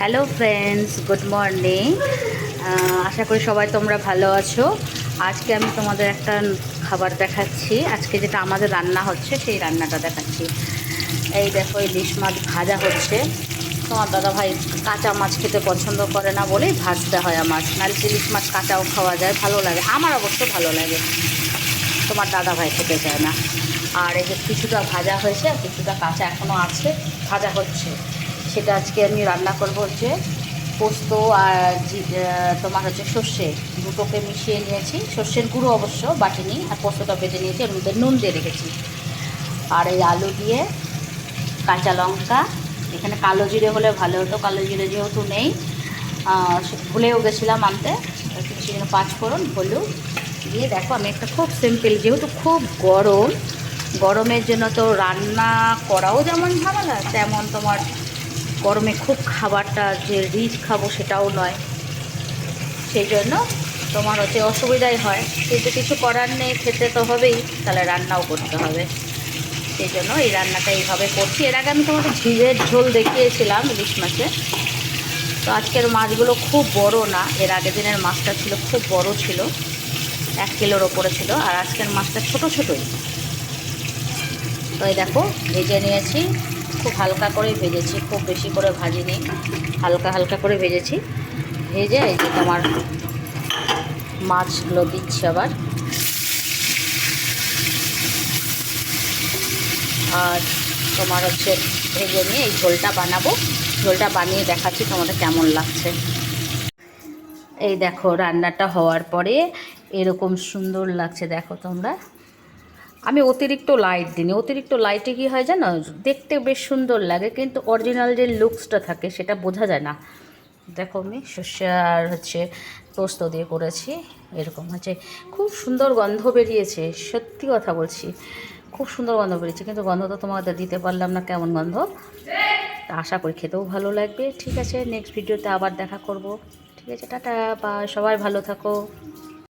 Hello friends good morning আশা করি সবাই তোমরা ভালো আছো। আজকে আমি তোমাদের একটা খাবার দেখাচ্ছি। আজকে যেটা আমাদের রান্না হচ্ছে, সেই রান্নাটা দেখাচ্ছি। এই দেখো ইলিশ মাছ ভাজা হচ্ছে। তোমার দাদা ভাই কাঁচা মাছ খেতে পছন্দ করে না বলেই ভাজতে হয় আমার। নাহলে ইলিশ মাছ কাঁচাও খাওয়া যায়, ভালো লাগে। আমার অবশ্য ভালো লাগে। তোমার দাদা ভাই খেতে চায় না। আর এই যে কিছুটা ভাজা হয়েছে আর কিছুটা কাঁচা এখনও আছে, ভাজা হচ্ছে। সেটা আজকে আমি রান্না করব হচ্ছে পোস্ত আর তোমার হচ্ছে সর্ষে। দুটোকে মিশিয়ে নিয়েছি। সর্ষের গুঁড়ো অবশ্য বাটিনি, আর পোস্তটা বেটে নিয়েছি এর মধ্যে নুন দিয়ে রেখেছি। আর এই আলু দিয়ে কাঁচা লঙ্কা, এখানে কালো জিরে হলে ভালো হতো, কালো জিরে যেহেতু নেই ভুলেও গেছিলাম আনতে। সেখানে পাঁচ ফোড়ন, হলুদ দিয়ে দেখো আমি একটা খুব সিম্পল যেহেতু খুব গরম, গরমের জন্য তো রান্না করাও যেমন ভালো ঝামেলা, তেমন তোমার গরমে খুব খাবারটা যে রিচ খাব সেটাও নয়। সেই জন্য তোমার হচ্ছে অসুবিধাই হয়। কিন্তু কিছু করার নেই, খেতে তো হবেই, তাহলে রান্নাও করতে হবে। সেই জন্য এই রান্নাটা এইভাবে করছি। এর আগে আমি তোমাকে ঝিলের ঝোল দেখিয়েছিলাম ইলিশ মাছে। তো আজকের মাছগুলো খুব বড় না, এর আগের দিনের মাছটা ছিল, খুব বড় ছিল। এক কিলোর ওপরে ছিল, আর আজকের মাছটা ছোট ছোটোই। তো এই দেখো, ভেজে নিয়েছি। খুব হালকা করে ভেজেছি, খুব বেশি করে ভাজিনি, হালকা হালকা করে ভেজেছি। ভেজে এই যে তোমার মাছগুলো দিচ্ছি আবার। আর তোমার হচ্ছে ভেজে নিয়ে এই ঝোলটা বানাবো। ঝোলটা বানিয়ে দেখাচ্ছি তোমাদের কেমন লাগছে। এই দেখো, রান্নাটা হওয়ার পরে এরকম সুন্দর লাগছে, দেখো তোমরা। আমি অতিরিক্ত লাইট দিই অতিরিক্ত লাইটে কি হয় জানো? দেখতে বেশ সুন্দর লাগে, কিন্তু অরিজিনাল যে লুকসটা থাকে সেটা বোঝা যায় না। দেখো আমি সর্ষে আর হচ্ছে পোস্ত দিয়ে করেছি, এরকম হচ্ছে। খুব সুন্দর গন্ধ বেরিয়েছে, সত্যি কথা বলছি। খুব সুন্দর গন্ধ বেরিয়েছে, কিন্তু গন্ধ তো তোমাদের দিতে পারলাম না, কেমন গন্ধ? তা আশা করি খেতেও ভালো লাগবে। ঠিক আছে নেক্সট ভিডিওতে আবার দেখা করব। ঠিক আছে, টাটা বা সবাই ভালো থাকো।